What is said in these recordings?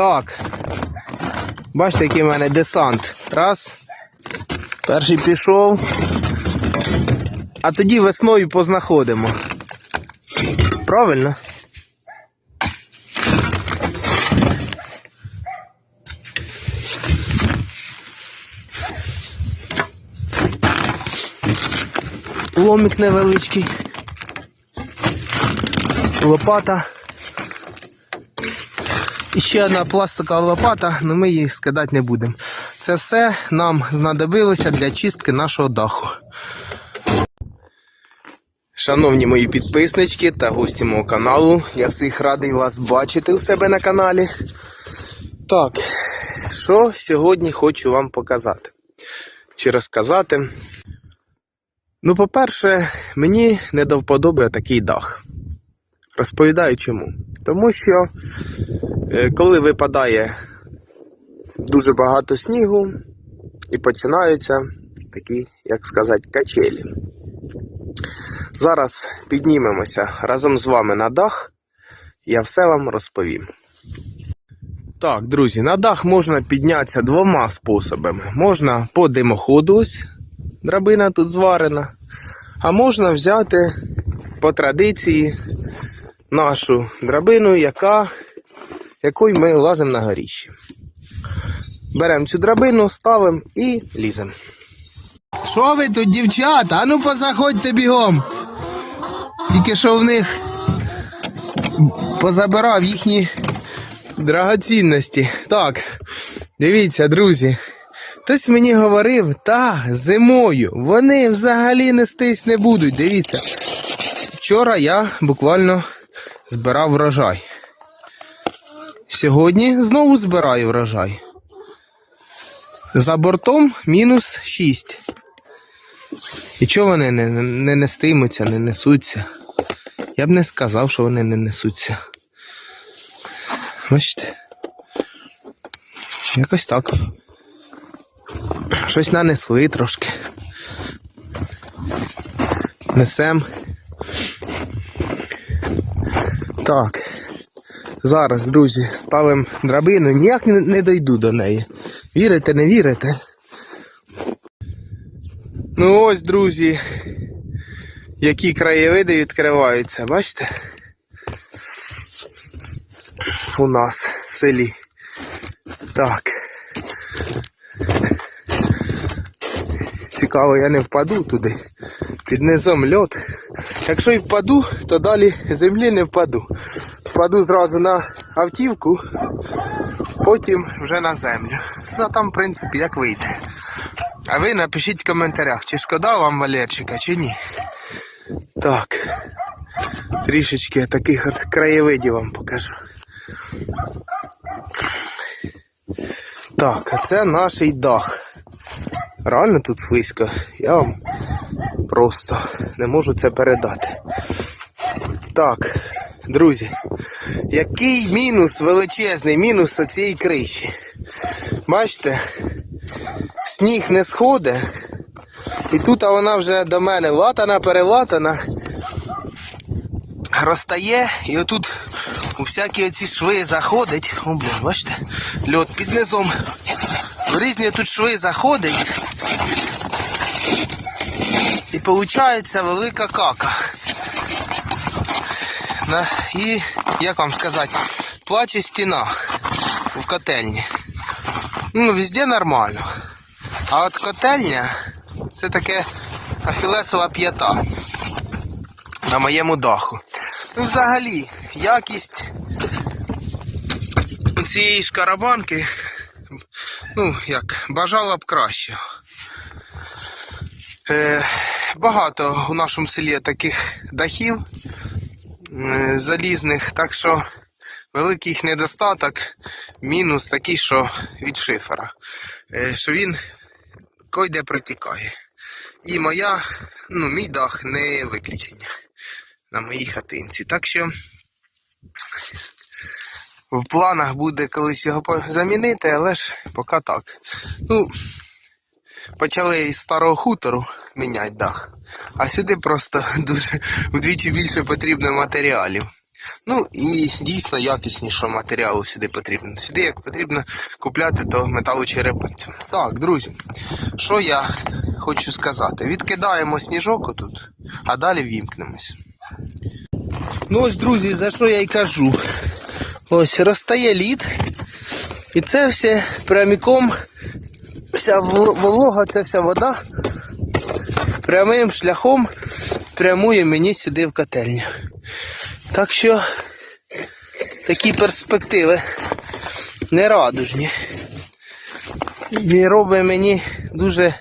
Так. Бачите, який в мене десант. Раз. Перший пішов. А тоді весною познаходимо. Правильно? Ломик невеличкий. Лопата. І ще одна пластикова лопата, але ми її скидати не будемо. Це все нам знадобилося для чистки нашого даху. Шановні мої підписнички та гості мого каналу, я всіх радий вас бачити у себе на каналі. Так, що сьогодні хочу вам показати чи розказати. Ну, по-перше, мені не до вподоби такий дах. Розповідаю чому. Тому що е, коли випадає дуже багато снігу і починаються такі, як сказати, качелі. Зараз піднімемося разом з вами на дах, я все вам розповім. Так, друзі, на дах можна піднятися двома способами. Можна по димоходу, ось драбина тут зварена, а можна взяти по традиції нашу драбину, яка, якою ми лазимо на горіще. Беремо цю драбину, ставимо і ліземо. Що ви тут, дівчата? А ну позаходьте бігом. Тільки що в них позабирав їхні драгоцінності. Так, дивіться, друзі. Хтось мені говорив, та зимою вони взагалі нестись не будуть. Дивіться. Вчора я буквально збирав врожай. Сьогодні знову збираю врожай. За бортом мінус 6. І чого вони не, не нестимуться, не несуться? Я б не сказав, що вони не несуться. Бачите? Якось так. Щось нанесли трошки. Несем. Так. Зараз, друзі, ставимо драбину. Ніяк не, дойду до неї. Вірите, не вірите? Ну ось, друзі, які краєвиди відкриваються, бачите? У нас в селі. Так. Цікаво, я не впаду туди. Під низом льот. Якщо і впаду, то далі землі не впаду. Впаду зразу на автівку, потім вже на землю. Ну там, в принципі, як вийде. А ви напишіть в коментарях, чи шкода вам Валерчика, чи ні. Так. Трішечки таких от краєвидів вам покажу. Так, а це наш дах. Реально тут слизько. Я вам просто не можу це передати. Так, друзі, який мінус, величезний мінус цієї криші. Бачите, сніг не сходить, і тут вона вже до мене латана, перелатана, розтає, і отут у всякі оці шви заходить. О, блін, бачите, льот під низом. В різні тут шви заходить. І виходить велика кака. І, як вам сказати, плаче стіна у котельні. Ну, везде нормально. А от котельня це таке ахілесова п'ята на моєму даху. Ну, взагалі, якість цієї шкарабанки, ну, як, бажала б кращого. Е, багато у нашому селі таких дахів е, залізних, так що великий їх недостаток, мінус такий, що від шифера, е, що він койде протікає. І моя, ну, мій дах не виключення на моїй хатинці. Так що в планах буде колись його замінити, але ж поки так. Ну, почали із старого хутору міняти дах, а сюди просто дуже вдвічі більше потрібно матеріалів. Ну і дійсно якіснішого матеріалу сюди потрібно. Сюди як потрібно купляти, то металочерепицю. Так, друзі, що я хочу сказати? Відкидаємо сніжок отут, а далі вімкнемось. Ну ось, друзі, за що я й кажу. Ось розтає лід. І це все прямиком, вся волога, це вся вода прямим шляхом прямує мені сюди в котельню. Так що такі перспективи нерадужні. І робить мені дуже,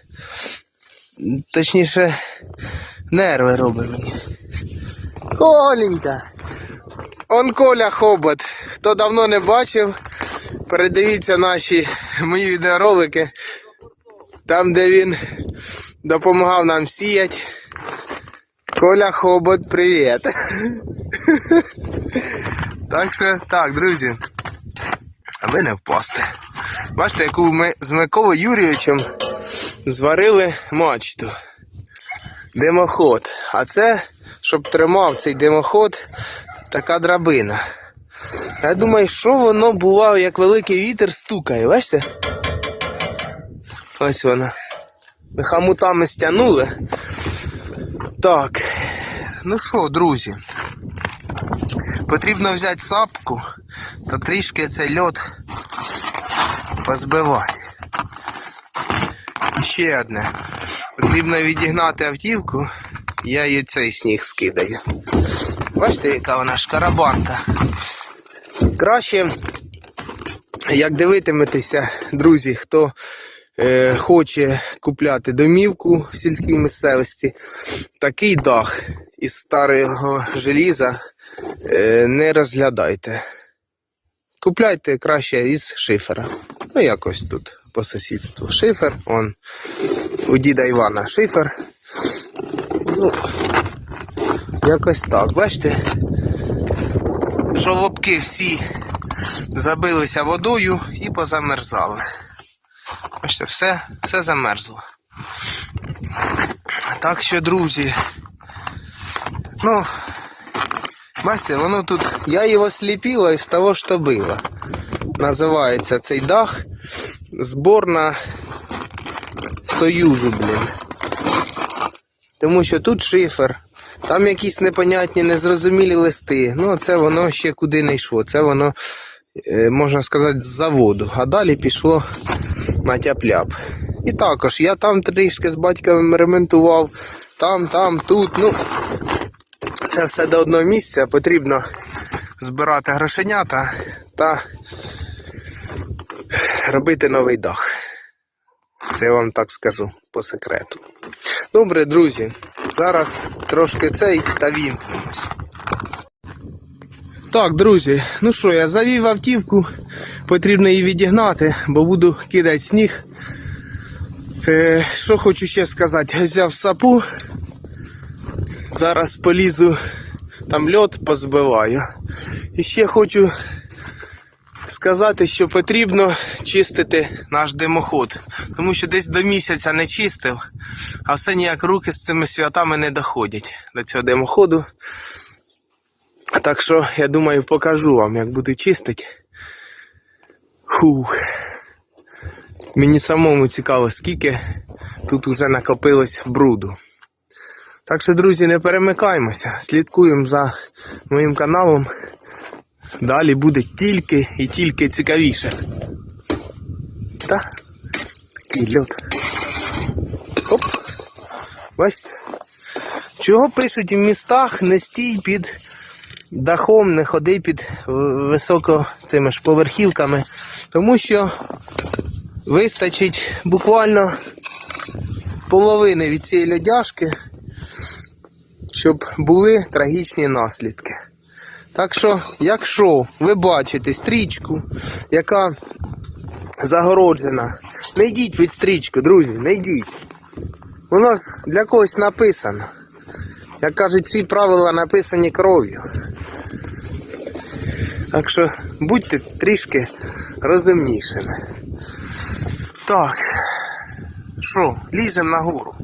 точніше, нерви робить мені. Коленька! Он Коля Хобот. Хто давно не бачив, передивіться наші мої відеоролики, там, де він допомагав нам сіяти. Коля Хобот, привіт. Так що, так, друзі, аби не впасти. Бачите, яку ми з Миколою Юрійовичем зварили мачту. Димоход. А це, щоб тримав цей димоход, така драбина. Я думаю, що воно бувало, як великий вітер стукає, бачите? Ось вона. Ми хамутами стягнули. Так. Ну що, друзі? Потрібно взяти сапку та трішки цей льод позбивати. І ще одне. Потрібно відігнати автівку, я її цей сніг скидаю. Бачите, яка вона шкарабанка. Краще, як дивитиметеся, друзі, хто е, хоче купляти домівку в сільській місцевості, такий дах із старого желіза е, не розглядайте. Купляйте краще із шифера. Ну, якось тут по сусідству. Шифер, он у діда Івана шифер. Ну, якось так, бачите? Жолобки всі забилися водою і позамерзали. Бачите, все, все замерзло. Так що, друзі, ну, бачите, воно тут, я його сліпила із того, що було. Називається цей дах зборна Союзу, блін. Тому що тут шифер, там якісь непонятні, незрозумілі листи. Ну, це воно ще куди не йшло. Це воно, е, можна сказати, з заводу. А далі пішло на тяп-ляп. І також я там трішки з батьком ремонтував, там, там, тут. Ну, це все до одного місця. Потрібно збирати грошенята та робити новий дах. Це я вам так скажу по секрету. Добре, друзі, зараз трошки цей та вімкнемось. Так, друзі, ну що, я завів автівку, потрібно її відігнати, бо буду кидати сніг. Е, що хочу ще сказати, взяв сапу, зараз полізу, там льод позбиваю. І ще хочу сказати, що потрібно чистити наш димоход, тому що десь до місяця не чистив, а все ніяк руки з цими святами не доходять до цього димоходу. Так що, я думаю, покажу вам, як буду чистити. Фух. Мені самому цікаво, скільки тут уже накопилось бруду. Так що, друзі, не перемикаємося, слідкуємо за моїм каналом. Далі буде тільки і тільки цікавіше. Так? Такий льод. Оп. Бачите? Чого пишуть в містах не стій під дахом, не ходи під високо цими ж поверхівками. Тому що вистачить буквально половини від цієї льодяшки, щоб були трагічні наслідки. Так що, якщо ви бачите стрічку, яка загороджена, не йдіть від стрічки, друзі, не йдіть. Воно ж для когось написано. Як кажуть, ці правила написані кров'ю. Так що будьте трішки розумнішими. Так. Що, ліземо нагору.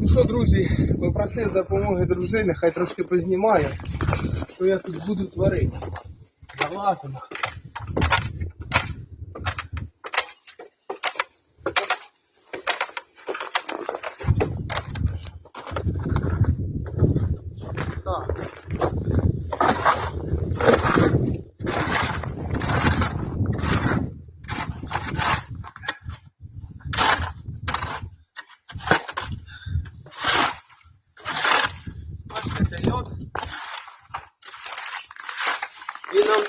Ну що, друзі? попросив допомоги дружини, хай трошки познімає, що я тут буду творити. Залазимо.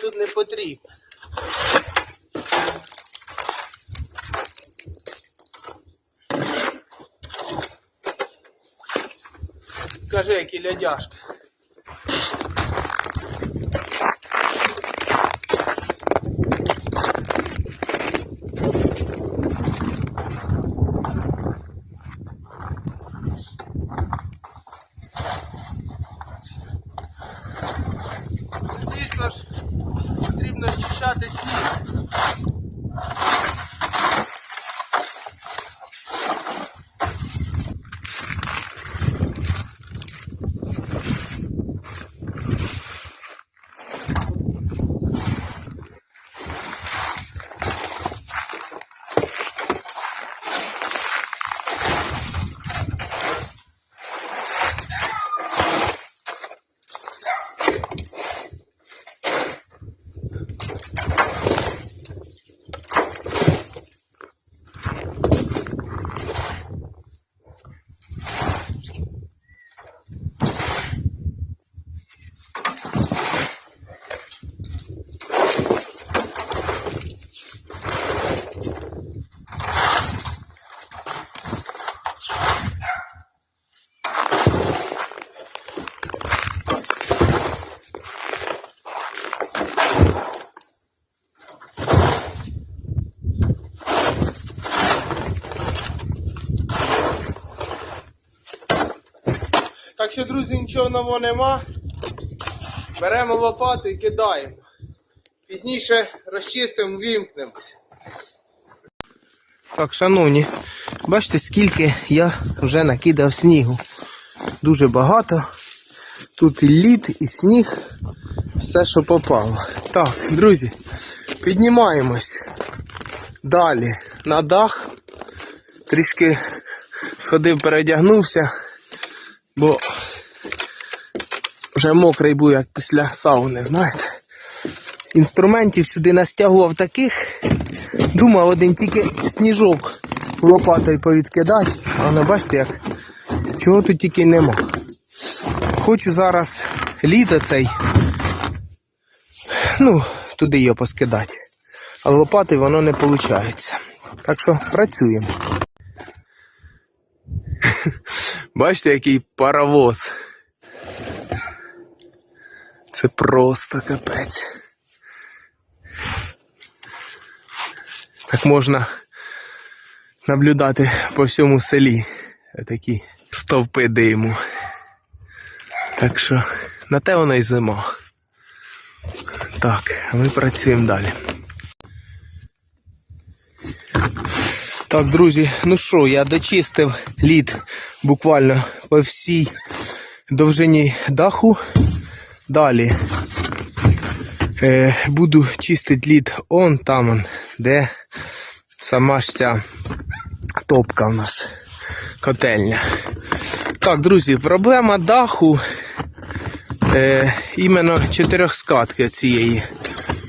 Тут не потрібен. Скажи, які льодяшки. Звісно ж, потрібно щищати сніг. Так що, друзі, нічого нового нема. Беремо лопату і кидаємо. Пізніше розчистимо, вімкнемось. Так, шановні, бачите, скільки я вже накидав снігу. Дуже багато. Тут і лід, і сніг, все, що попало. Так, друзі, піднімаємось далі на дах. Трішки сходив, передягнувся, бо вже мокрий був, як після сауни, знаєте. Інструментів сюди настягував таких. Думав один тільки сніжок лопатою повідкидати, а не бачите, як чого тут тільки нема. Хочу зараз літо цей, ну, туди його поскидати. А лопати воно не виходить. Так що працюємо. Бачите, який паровоз. Це просто капець. Так можна наблюдати по всьому селі такі стовпи диму. Так що на те вона й зима. Так, ми працюємо далі. Так, друзі, ну що, я дочистив лід буквально по всій довжині даху. Далі е, буду чистити лід он там, де сама ж ця топка у нас, котельня. Так, друзі, проблема даху е, іменно чотирьохскатки цієї.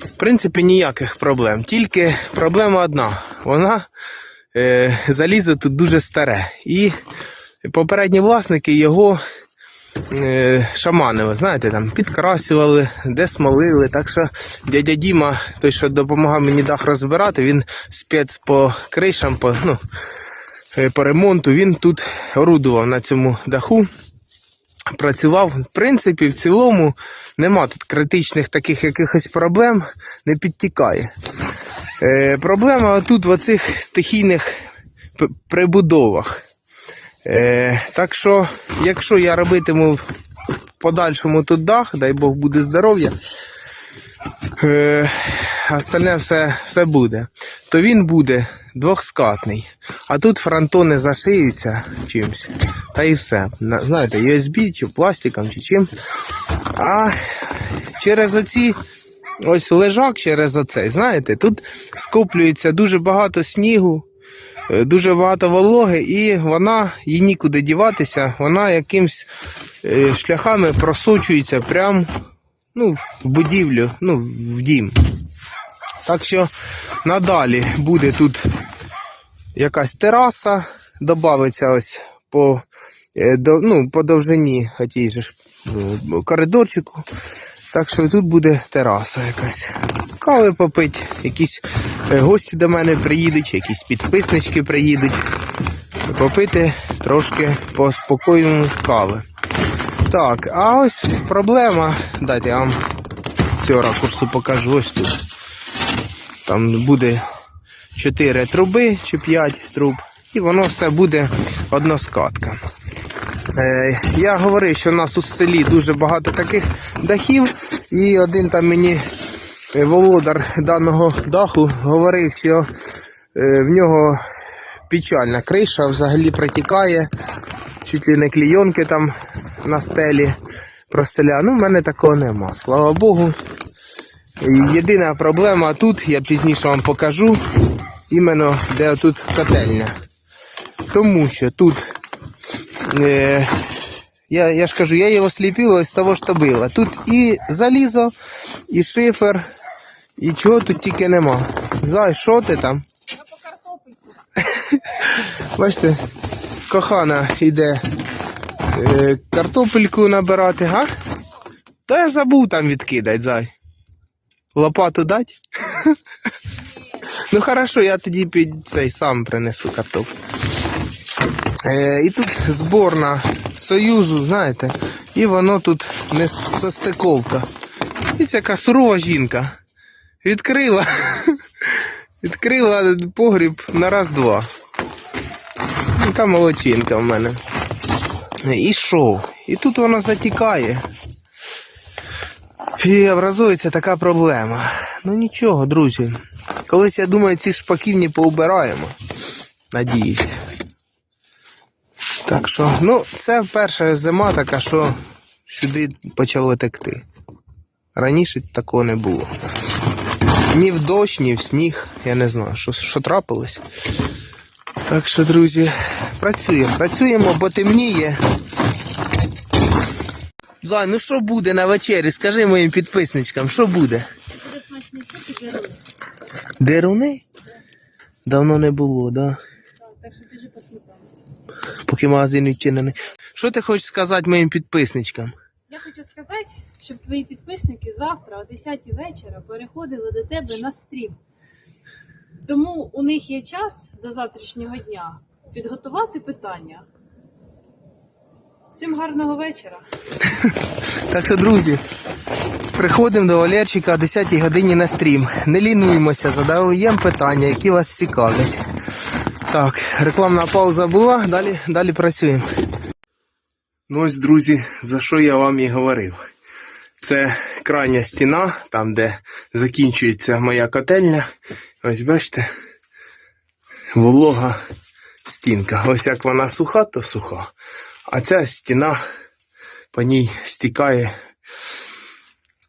В принципі, ніяких проблем. Тільки проблема одна. Вона залізо тут дуже старе. І попередні власники його е, шаманили, знаєте, там підкрасювали, де смолили. Так що дядя Діма, той, що допомагав мені дах розбирати, він спец по кришам, по, ну, е, по ремонту, він тут орудував на цьому даху. Працював, в принципі, в цілому нема тут критичних таких якихось проблем, не підтікає. Е, проблема тут в оцих стихійних прибудовах. Е, так що, якщо я робитиму в подальшому тут дах, дай Бог буде здоров'я, е, остальне все, все буде, то він буде двохскатний. А тут фронтони зашиються чимось. Та і все. Знаєте, USB чи пластиком чи чим. А через оці ось лежак через оцей, знаєте, тут скоплюється дуже багато снігу, е, дуже багато вологи, і вона їй нікуди діватися, вона якимсь е, шляхами просочується прямо ну, в будівлю, ну, в дім. Так що надалі буде тут якась тераса, додається ось по, е, ну, по довжині отій же коридорчику. Так що тут буде тераса якась. Кави попить, якісь е, гості до мене приїдуть, якісь підписнички приїдуть. Попити трошки по спокійному кави. Так, а ось проблема. Дайте я вам з цього ракурсу покажу ось тут. Там буде 4 труби чи 5 труб, і воно все буде односкатка. Е, я говорив, що у нас у селі дуже багато таких дахів, і один там мені е, володар даного даху говорив, що е, в нього печальна криша взагалі протікає, чуть ли не клійонки там на стелі простеля. Ну, в мене такого нема, слава Богу. Єдина проблема тут, я пізніше вам покажу, іменно де тут котельня. Тому що тут, е, я, я ж кажу, я його сліпила із того, що було. Тут і залізо, і шифер, і чого тут тільки нема. Зай, що ти там? Я по. Бачите, кохана йде е, картопельку набирати, га? Та я забув там відкидати, зай. Лопату дать? ну хорошо, я тоді під цей сам принесу картоплю. Е, і тут зборна Союзу, знаєте, і воно тут не состиковка. І ця сурова жінка. Відкрила. Відкрила погріб на раз-два. Яка молодчинка в мене. І що? І тут вона затікає. І образується така проблема. Ну нічого, друзі. Колись, я думаю, ці шпаківні поубираємо. Надіюсь. Так що, ну, це перша зима така, що сюди почало текти. Раніше такого не було. Ні в дощ, ні в сніг. Я не знаю, що, що трапилось. Так що, друзі, працюємо, працюємо, бо темніє. Зай, ну що буде на вечері? Скажи моїм підписничкам, що буде? Буде смачний суп і герой. Деруни? Давно не було, да? Так, так що біжи по сметану. Поки магазин відчинений. Що ти хочеш сказати моїм підписничкам? Я хочу сказати, щоб твої підписники завтра о 10 вечора переходили до тебе на стрім. Тому у них є час до завтрашнього дня підготувати питання. Всім гарного вечора. Так що, друзі, приходимо до Валерчика о 10 годині на стрім. Не лінуємося, задаємо питання, які вас цікавлять. Так, рекламна пауза була, далі, далі працюємо. Ну ось, друзі, за що я вам і говорив. Це крайня стіна, там, де закінчується моя котельня. Ось бачите, волога стінка. Ось як вона суха, то суха. А ця стіна по ній стікає.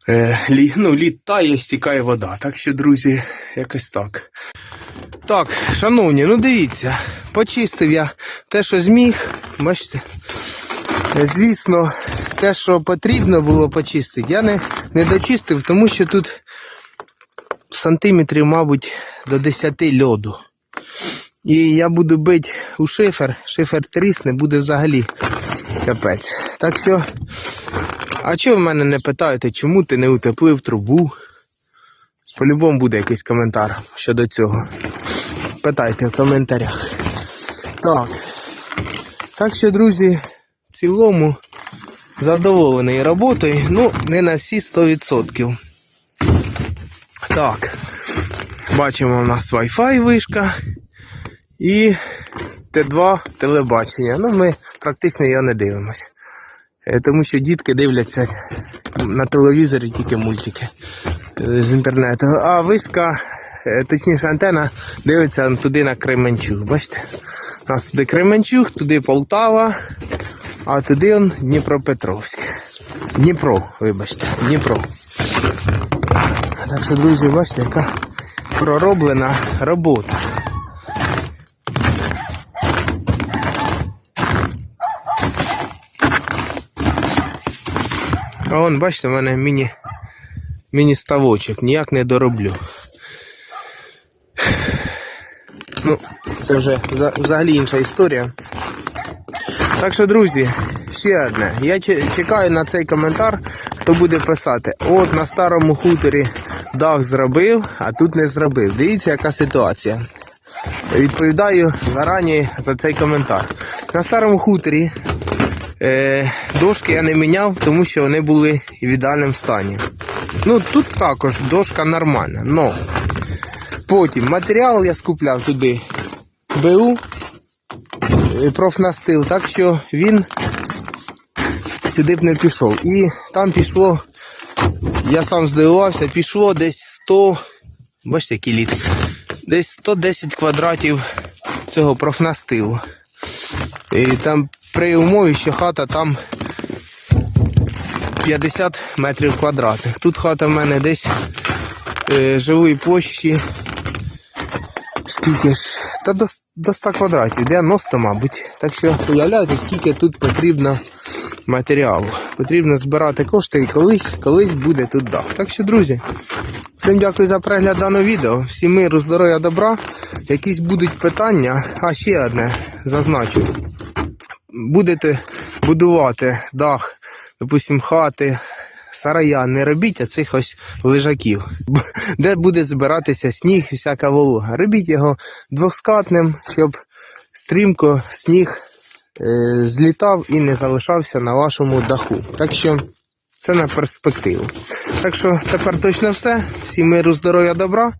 Е, ну, лід тає, стікає вода. Так що, друзі, якось так. Так, шановні, ну дивіться, почистив я те, що зміг. Бачите? Звісно, те, що потрібно було почистити, я не, не дочистив, тому що тут сантиметрів, мабуть, до 10 льоду. І я буду бити у шифер, шифер трісне, буде взагалі капець. Так що, а чого в мене не питаєте, чому ти не утеплив трубу? По-любому буде якийсь коментар щодо цього. Питайте в коментарях. Так. Так що, друзі, в цілому задоволений роботою, ну, не на всі 100%. Так. Бачимо, у нас Wi-Fi вишка і Т2 телебачення. Ну, ми практично його не дивимося. Е, Тому що дітки дивляться на телевізорі тільки мультики з інтернету. А вишка е, точніше антена дивиться туди на Кременчуг. Бачите? У нас туди Кременчуг, туди Полтава, а туди он Дніпропетровськ. Дніпро, вибачте, Дніпро. Так що, друзі, бачите, яка пророблена робота. А вон, бачите, в мене міні, міні-ставочок, ніяк не дороблю. Ну, це вже взагалі інша історія. Так що, друзі, ще одне. Я чекаю на цей коментар, хто буде писати. От на старому хуторі дах зробив, а тут не зробив. Дивіться, яка ситуація. Відповідаю зарані за цей коментар. На старому хуторі е, дошки я не міняв, тому що вони були в ідеальному стані. Ну тут також дошка нормальна. Но потім матеріал я скупляв туди БУ е, профнастил, так що він сюди б не пішов. І там пішло, я сам здивувався, пішло десь 100, бачите, який літ, десь 110 квадратів цього профнастилу. І там при умові, що хата там 50 метрів квадратних. Тут хата в мене десь е, живої площі. Скільки ж? Та до, до 100 квадратів, 90, мабуть. Так що уявляєте, скільки тут потрібно матеріалу. Потрібно збирати кошти і колись, колись буде тут дах. Так що, друзі, всім дякую за перегляд даного відео. Всім миру, здоров'я, добра. Якісь будуть питання, а ще одне зазначу. Будете будувати дах, допустим, хати, сарая, не робіть оцих ось лежаків, де буде збиратися сніг і всяка волога. Робіть його двоскатним, щоб стрімко сніг е, злітав і не залишався на вашому даху. Так що це на перспективу. Так що тепер точно все. Всім миру, здоров'я, добра.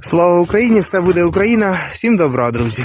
Слава Україні! Все буде Україна! Всім добра, друзі!